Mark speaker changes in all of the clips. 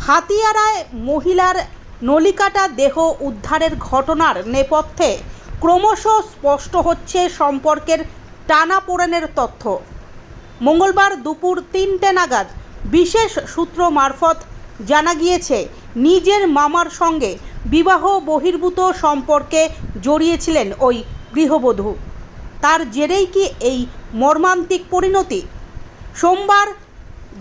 Speaker 1: হাতিয়ারায় মহিলার নলিকাটা দেহ উদ্ধারের ঘটনার নেপথ্যে ক্রমশ স্পষ্ট হচ্ছে সম্পর্কের টানাপোড়েনের তথ্য। মঙ্গলবার দুপুর তিনটে নাগাদ বিশেষ সূত্র মারফত জানা গিয়েছে, নিজের মামার সঙ্গে বিবাহ বহির্ভূত সম্পর্কে জড়িয়েছিলেন ওই গৃহবধূ। তার জেরেই কি এই মর্মান্তিক পরিণতি? সোমবার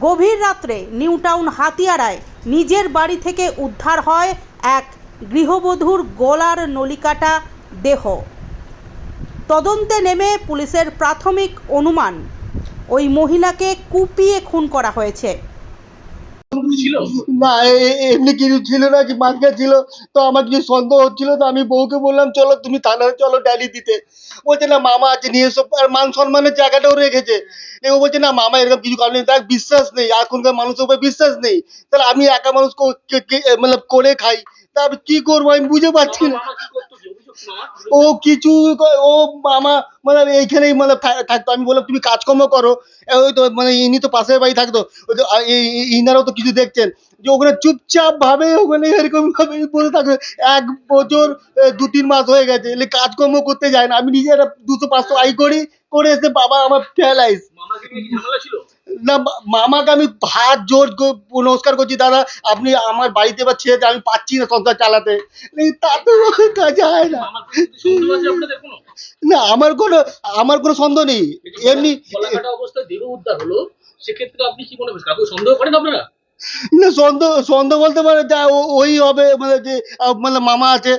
Speaker 1: গভীর রাত্রে নিউটাউন হাতিয়ারায় নিজের বাড়ি থেকে উদ্ধার হয় এক গৃহবধূর গলার নলিকাটা দেহ। তদন্তে নেমে পুলিশের প্রাথমিক অনুমান, ওই মহিলাকে কুপিয়ে খুন করা হয়েছে।
Speaker 2: ছিল?
Speaker 3: না এমনি কিছু ছিল না ছিল তো আমার কিছু সন্দেহ হচ্ছিল তো আমি বউকে বললাম চলো তুমি থানায় চলো ডালি দিতে। বলছে না মামা আছে নিয়ে আর মান সম্মানের জায়গাটাও রেখেছে। ও বলছে না মামা এরকম কিছু কারণ নেই। তার বিশ্বাস নেই এখনকার মানুষের উপর বিশ্বাস নেই। তাহলে আমি একা মানুষ মানে করে খাই। তা আমি কি করব? আমি বুঝে পাচ্ছি না।
Speaker 2: মামা মামা
Speaker 3: ও কিছু ও মামা মানে এইখানেই মানে থাকতো। আমি বললাম, তুমি কাজকর্ম করো। ওই তো মানে ইনি তো পাশের বাড়ি থাকতো। ইনারাও তো কিছু দেখছেন। যে ওখানে চুপচাপ ভাবে ওখানে এরকম ভাবে বসে থাকবে এক বছর দু তিন মাস হয়ে গেছে। এলে কাজকর্ম করতে যায় না। আমি নিজে একটা দুশো, পাঁচশো আই করি, করে এসে বাবা আমার ফেলাইস।
Speaker 2: কি ঝামেলা ছিল?
Speaker 3: না মামাকে আমি হাত জোর করে নমস্কার করছি দাদা। আপনি আমার বাড়িতে বা ছেড়ে আমি পাচ্ছি না সংসার চালাতে। তাতে কাজ হয় না। না আমার কোনো আমার কোনো সন্দেহ নেই। এমনি
Speaker 2: গলাকাটা অবস্থায় দেহ উদ্ধার হলো সেক্ষেত্রে আপনি কি মনে করছেন কাউকে সন্দেহ করেন আপনারা?
Speaker 3: না সন্দেহ সন্দেহ বলতে পারে যা ওই হবে মানে যে মানে মামা আছে।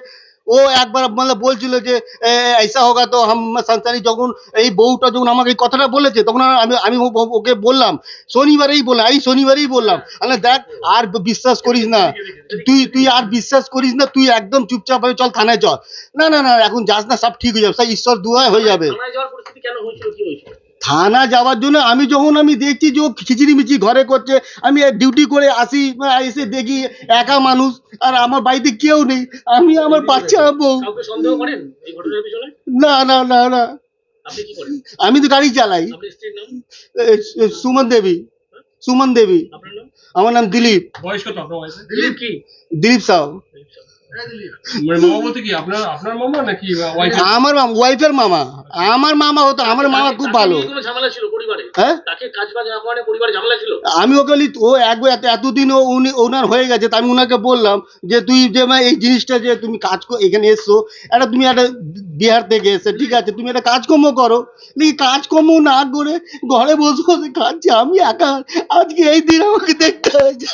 Speaker 3: ও একবার মানে বলছিল যে এ, ऐसा होगा তো হাম সংসারী যখন এই বউটা যখন আমাকে এই কথাটা বলেছে তখন আমি আমি ও- ও- ওকে বললাম শনিবারেই বললাম এই শনিবারেই বললাম আরে দেখ আর বিশ্বাস করিস না তুই তুই আর বিশ্বাস করিস না তুই একদম চুপচাপ ভাবে চল থানায় চল না না না এখন যাস না সব ঠিক হয়ে যাবে সব ঈশ্বর দুয়ায় হয়ে যাবে
Speaker 2: থানায় যাওয়ার পরিস্থিতি কেন হয়েছিল কি হয়েছিল
Speaker 3: থানা যাওয়ার জন্য আমি যখন আমি দেখছি যে ও খিচিড়ি মিচি ঘরে করছে আমি ডিউটি করে আসি বা এসে দেখি একা মানুষ আর আমার বাড়িতে কেউ নেই। আমি আমার বাচ্চা বউ।
Speaker 2: কাউকে সন্দেহ করেন এই ঘটনার পিছনে?
Speaker 3: না না না না।
Speaker 2: আপনি কি করেন?
Speaker 3: আমি তো গাড়ি চালাই।
Speaker 2: আপনার স্ত্রীর নাম?
Speaker 3: এ, এ, সুমন দেবী। সুমন দেবী। আমার নাম দিলীপ।
Speaker 4: বয়স কত আপনার বয়সে?
Speaker 2: দিলীপ কি?
Speaker 3: দিলীপ সাউ
Speaker 4: মানে মামা বলতে কি আপনার আপনার মামা নাকি ওয়াইফ
Speaker 3: আমার ওয়াইফের মামা। আমার মামা হতো আমার মামা খুব ভালো।
Speaker 2: নিয়ে কোনো ঝামেলা ছিল পরিবারে?
Speaker 3: হ্যাঁ? আমি ওকে ও এতদিন ও উনি ওনার হয়ে গেছে তা আমি ওনাকে বললাম যে তুই যে এই জিনিসটা যে তুমি কাজ এখানে এসছো একটা তুমি একটা বিহার থেকে এসে ঠিক আছে তুমি একটা কাজকর্ম করো। এই কাজকর্ম না করে ঘরে বসে বসে খাচ্ছি আমি একা। আজকে এই দিন আমাকে দেখতে হয়েছে।